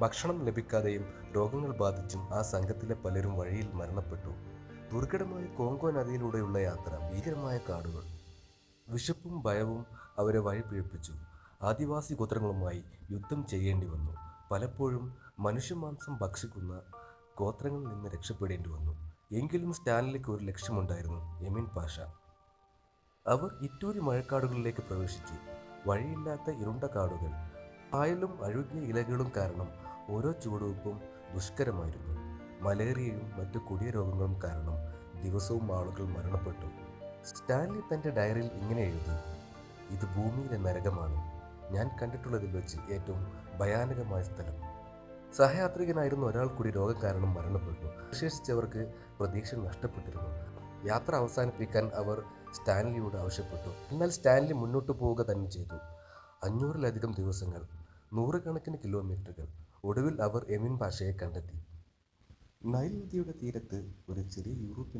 ഭക്ഷണം ലഭിക്കാതെയും രോഗങ്ങൾ ബാധിച്ചും ആ സംഘത്തിലെ പലരും വഴിയിൽ മരണപ്പെട്ടു. ദുർഘടമായ കോങ്കോ നദിയിലൂടെയുള്ള യാത്ര ഭീകരമായ കാടുകൾ വിശപ്പും ഭയവും അവരെ വഴി പിഴപ്പിച്ചു ആദിവാസി ഗോത്രങ്ങളുമായി യുദ്ധം ചെയ്യേണ്ടി വന്നു. പലപ്പോഴും മനുഷ്യമാംസം ഭക്ഷിക്കുന്ന ഗോത്രങ്ങളിൽ നിന്ന് രക്ഷപ്പെടേണ്ടി വന്നു. എങ്കിലും സ്റ്റാൻലിക്ക് ഒരു ലക്ഷ്യമുണ്ടായിരുന്നു യമീൻ പാഷ. അവർ ഇറ്റൂരി മഴക്കാടുകളിലേക്ക് പ്രവേശിച്ചു. വഴിയില്ലാത്ത ഇരുണ്ട കാടുകൾ പായലും അഴുകിയ ഇലകളും കാരണം ഓരോ ചുവടുവെപ്പും ദുഷ്കരമായിരുന്നു. മലേറിയയും മറ്റു കൊടിയ രോഗങ്ങളും കാരണം ദിവസവും ആളുകൾ മരണപ്പെട്ടു. സ്റ്റാൻലി തന്റെ ഡയറിയിൽ ഇങ്ങനെ എഴുതി ഇത് ഭൂമിയിലെ നരകമാണ്. ഞാൻ കണ്ടിട്ടുള്ളതിൽ വെച്ച് ഏറ്റവും ഭയാനകമായ സ്ഥലം. സഹയാത്രികനായിരുന്നു ഒരാൾ കൂടി രോഗം കാരണം മരണപ്പെട്ടു. ശേഷിച്ചവർക്ക് പ്രതീക്ഷ നഷ്ടപ്പെട്ടിരുന്നു. യാത്ര അവസാനിപ്പിക്കാൻ അവർ സ്റ്റാൻലിയോട് ആവശ്യപ്പെട്ടു. എന്നാൽ സ്റ്റാൻലി മുന്നോട്ട് പോവുക തന്നെ ചെയ്തു. അഞ്ഞൂറിലധികം ദിവസങ്ങൾ നൂറുകണക്കിന് കിലോമീറ്ററുകൾ ഒടുവിൽ അവർ എമിൻ ഭാഷയെ കണ്ടെത്തി. നൈൽ നദിയുടെ തീരത്ത് ഒരു ചെറിയ യൂറോപ്യൻ